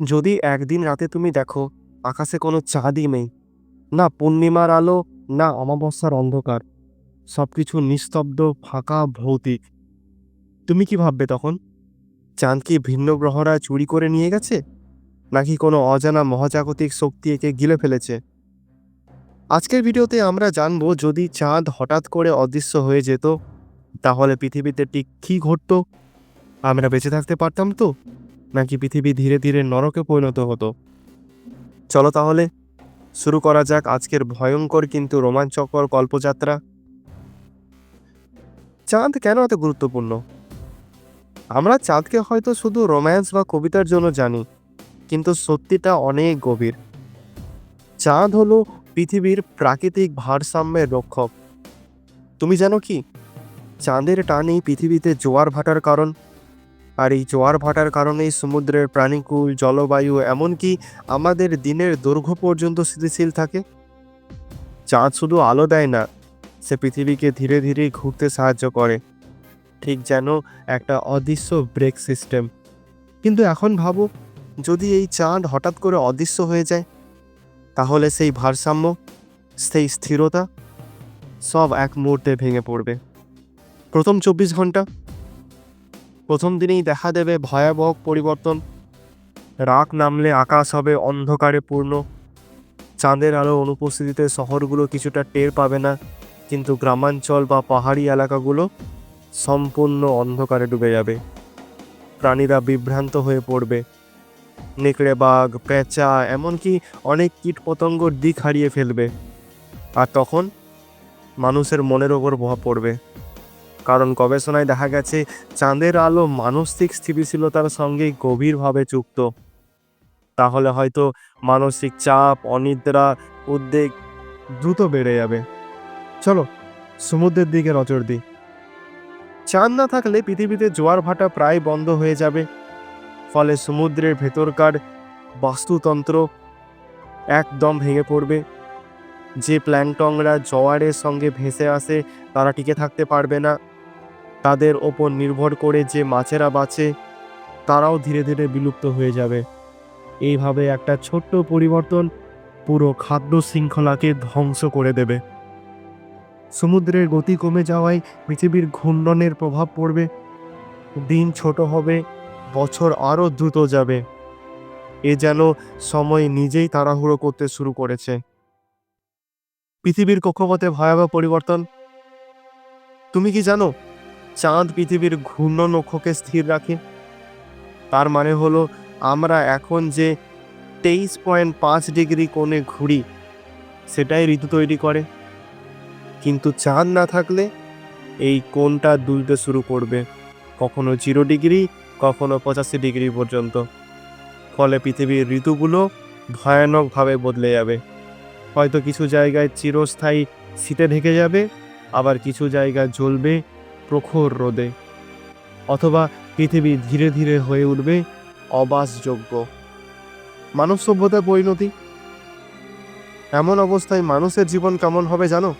যদি একদিন রাতে তুমি দেখো আকাশে কোনো চাঁদই নেই, না পূর্ণিমার আলো, না অমাবস্যার অন্ধকার সব কিছু নিস্তব্ধ, ফাঁকা, ভৌতিক। তুমি কি ভাববে তখন? চাঁদ কি ভিন্ন গ্রহরা চুরি করে নিয়ে গেছে? নাকি কোনো অজানা মহাজাগতিক শক্তি একে গিলে ফেলেছে? আজকের ভিডিওতে আমরা জানব যদি চাঁদ হঠাৎ করে অদৃশ্য হয়ে যেত, তাহলে পৃথিবীতে ঠিক কী ঘটতো? আমরা বেঁচে থাকতে পারতাম তো? নাকি পৃথিবী ধীরে ধীরে নরকে পরিণত হতো? চলো তাহলে, শুরু করা যাক আজকের ভয়ঙ্কর কিন্তু রোমাঞ্চকর কল্পযাত্রা। চাঁদ কেন এত গুরুত্বপূর্ণ? আমরা চাঁদকে হয়তো শুধু রোম্যান্স বা কবিতার জন্য জানি, কিন্তু সত্যিটা অনেক গভীর। চাঁদ হলো পৃথিবীর প্রাকৃতিক ভারসাম্যের রক্ষক। তুমি জানো কি? চাঁদের টানেই পৃথিবীতে জোয়ার ভাটার কারণ। আর এই জোয়ার ভাটার কারণেই সমুদ্রের প্রাণীকুল, জলবায়ু, এমনকি আমাদের দিনের দৈর্ঘ্য পর্যন্ত স্থিতিশীল থাকে। চাঁদ শুধু আলো দেয় না, সে পৃথিবীকে ধীরে ধীরে ঘুরতে সাহায্য করে। ঠিক যেন একটা অদৃশ্য ব্রেক সিস্টেম। কিন্তু এখন ভাবো, যদি এই চাঁদ হঠাৎ করে অদৃশ্য হয়ে যায়, তাহলে সেই ভারসাম্য, সেই স্থিরতা সব এক মুহূর্তে ভেঙে পড়বে। প্রথম চব্বিশ ঘণ্টা প্রথম দিনেই দেখা দেবে ভয়াবহ পরিবর্তন। রাগ নামলে আকাশ হবে অন্ধকারে পূর্ণ। চাঁদের আলো অনুপস্থিতিতে শহরগুলো কিছুটা টের পাবে না, কিন্তু গ্রামাঞ্চল বা পাহাড়ি এলাকাগুলো সম্পূর্ণ অন্ধকারে ডুবে যাবে। প্রাণীরা বিভ্রান্ত হয়ে পড়বে। নেকড়ে, বাঘ, পেঁচা এমনকি অনেক কীট কীটপতঙ্গর দিক হারিয়ে ফেলবে। আর তখন মানুষের মনের ওপর প্রভাব পড়বে। কারণ গবেষণায় দেখা গেছে, চাঁদের আলো মানসিক স্থিতিশীলতার সঙ্গে গভীরভাবে যুক্ত। তাহলে হয়তো মানসিক চাপ, অনিদ্রা, উদ্বেগ দ্রুত বেড়ে যাবে। চলো, সমুদ্রের দিকে নজর দিই। চাঁদ না থাকলে পৃথিবীতে জোয়ার ভাটা প্রায় বন্ধ হয়ে যাবে। ফলে সমুদ্রের ভেতরকার বাস্তুতন্ত্র একদম ভেঙে পড়বে। যে প্ল্যাংটংরা জোয়ারের সঙ্গে ভেসে আসে, তারা টিকে থাকতে পারবে না। তাদের ওপর নির্ভর করে যে মাছেরা বাঁচে, তারাও ধীরে ধীরে বিলুপ্ত হয়ে যাবে। এইভাবে একটা ছোট্ট পরিবর্তন পুরো খাদ্য শৃঙ্খলাকে ধ্বংস করে দেবে। সমুদ্রের গতি কমে যাওয়ায় পৃথিবীর ঘূর্ণনের প্রভাব পড়বে। দিন ছোট হবে, বছর আরও দ্রুত যাবে। এ যেন সময় নিজেই তাড়াহুড়ো করতে শুরু করেছে। পৃথিবীর কক্ষপথে ভয়াবহ পরিবর্তন। তুমি কি জানো চাঁদ পৃথিবীর ঘূর্ণন অক্ষকে স্থির রাখে। তার মানে হলো, আমরা এখন যে তেইশ পয়েন্ট পাঁচ ডিগ্রি কোণে ঘুরি, সেটাই ঋতু তৈরি করে। কিন্তু চাঁদ না থাকলে এই কোণটা দুলতে শুরু করবে, কখনো জিরো ডিগ্রি, কখনো পঁচাশি ডিগ্রি পর্যন্ত। ফলে পৃথিবীর ঋতুগুলো ভয়ানকভাবে বদলে যাবে। হয়তো কিছু জায়গায় চিরস্থায়ী শীতে ঢেকে যাবে, আবার কিছু জায়গায় জ্বলবে প্রখর রোদে, অথবা পৃথিবী ধীরে ধীরে হয়ে উঠবে অবাসযোগ্য। মানব সভ্যতার পরিণতি? এমন অবস্থায় মানুষের জীবন কেমন হবে জানো?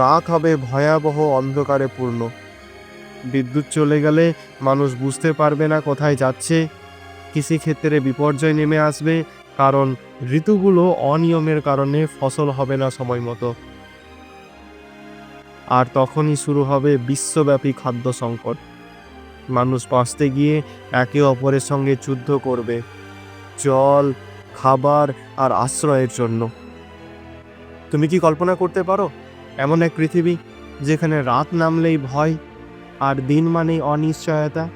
রাত হবে ভয়াবহ অন্ধকারে পূর্ণ। বিদ্যুৎ চলে গেলে মানুষ বুঝতে পারবে না কোথায় যাচ্ছে, কৃষিক্ষেত্রে বিপর্যয় নেমে আসবে, কারণ ঋতুগুলো অনিয়মের কারণে ফসল হবে না সময় মতো। আর তখনই শুরু হবে বিশ্বব্যাপী খাদ্য সংকট। মানুষ বাঁচতে গিয়ে একে অপরের সঙ্গে যুদ্ধ করবে, জল, খাবার আর আশ্রয়ের জন্য। তুমি কি কল্পনা করতে পারো, এমন এক পৃথিবী যেখানে রাত নামলেই ভয় আর দিন মানেই অনিশ্চয়তা?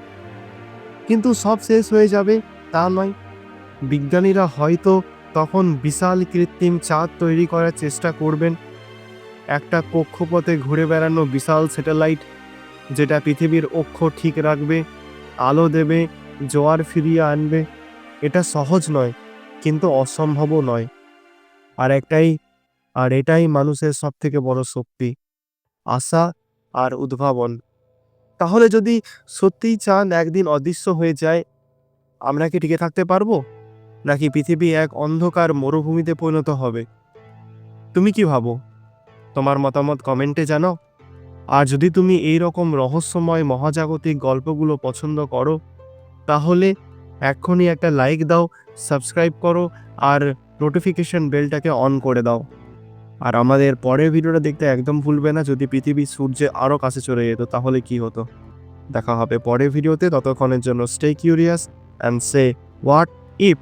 কিন্তু সব শেষ হয়ে যাবে তা নয়। বিজ্ঞানীরা হয়তো তখন বিশাল কৃত্রিম চাঁদ তৈরি করার চেষ্টা করবেন একটা কক্ষপথে ঘুরে বেড়ানো বিশাল স্যাটেলাইট, যেটা পৃথিবীর অক্ষ ঠিক রাখবে, আলো দেবে, জোয়ার ফিরিয়ে আনবে। এটা সহজ নয়, কিন্তু অসম্ভবও নয়। আর একটাই, আর এটাই মানুষের সব থেকে বড় শক্তি, আশা আর উদ্ভাবন। তাহলে যদি সত্যিই চান একদিন অদৃশ্য হয়ে যায়, আমরা কি টিকে থাকতে পারব? নাকি পৃথিবী এক অন্ধকার মরুভূমিতে পরিণত হবে? তুমি কি ভাবো? তোমার মতামত কমেন্টে জানাও। আর যদি তুমি এই রকম রহস্যময় মহাজাগতিক গল্পগুলো পছন্দ করো, তাহলে এক্ষুনি একটা লাইক দাও সাবস্ক্রাইব করো, আর নোটিফিকেশন বেলটাকে অন করে দাও। আর আমাদের পরের ভিডিওটা দেখতে একদম ভুলবে না, যদি পৃথিবী সূর্যে আরও কাছে চলে যেত, তাহলে কি হতো? দেখা হবে পরের ভিডিওতে, ততক্ষণের জন্য stay curious and say what if